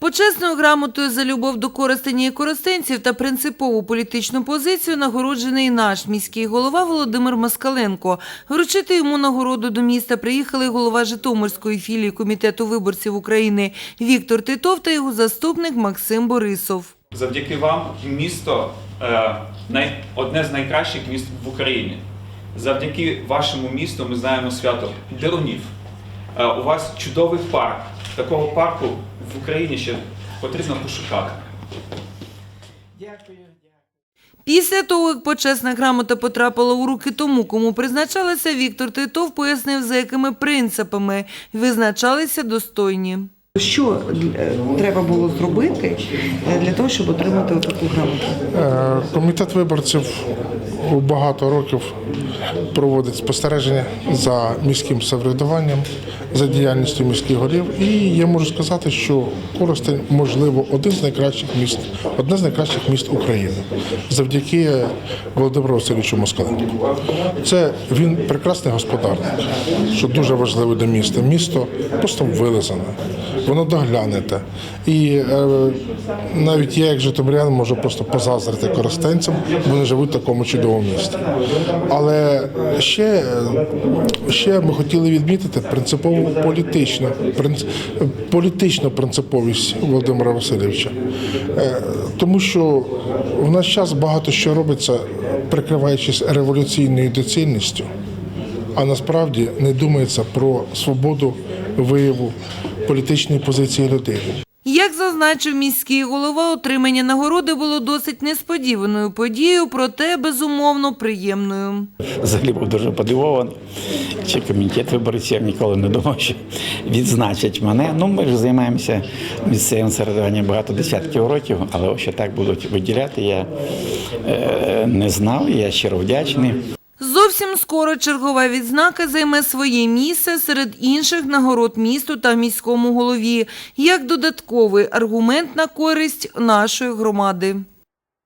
Почесною грамотою за любов до Коростеня і коростенців та принципову політичну позицію нагороджений наш міський голова Володимир Москаленко. Вручити йому нагороду до міста приїхали голова Житомирської філії Комітету виборців України Віктор Титов та його заступник Максим Борисов. Завдяки вам місто е, одне з найкращих міст в Україні. Завдяки вашому місту ми знаємо свято Дерунів. Е, у вас чудовий парк. Такого парку в Україні ще потрібно пошукати. Після того, як почесна грамота потрапила у руки тому, кому призначалася, Віктор Титов пояснив, за якими принципами визначалися достойні. Що е, треба було зробити для того, щоб отримати таку грамоту? Е, Комітет виборців багато років проводить спостереження за міським самоврядуванням, за діяльністю міських голів. І я можу сказати, що Коростень, можливо, один з найкращих міст, одне з найкращих міст України завдяки Володимиру Васильовичу Москаленку. Це він прекрасний господарник, що дуже важливо для міста. Місто просто вилизане, воно доглянете. І е, навіть я, як житомирян, можу просто позаздрити користенцям, вони живуть в такому чудовому місті. Але ще, ще ми хотіли відмітити принципову політичну, принц, політичну принциповість Володимира Васильовича. Е, Тому що в наш час багато що робиться, прикриваючись революційною доцільністю, а насправді не думається про свободу вияву політичної позиції людини. Як зазначив міський голова, отримання нагороди було досить несподіваною подією, проте безумовно приємною. Взагалі був дуже подивований. Чи комітет виборців ніколи не думав, що відзначать мене. Ну, ми ж займаємося місцевим середуванням багато десятків років, але що так будуть виділяти, я е, не знав. Я щиро вдячний. Зовсім скоро чергова відзнака займе своє місце серед інших нагород місту та міському голові, як додатковий аргумент на користь нашої громади.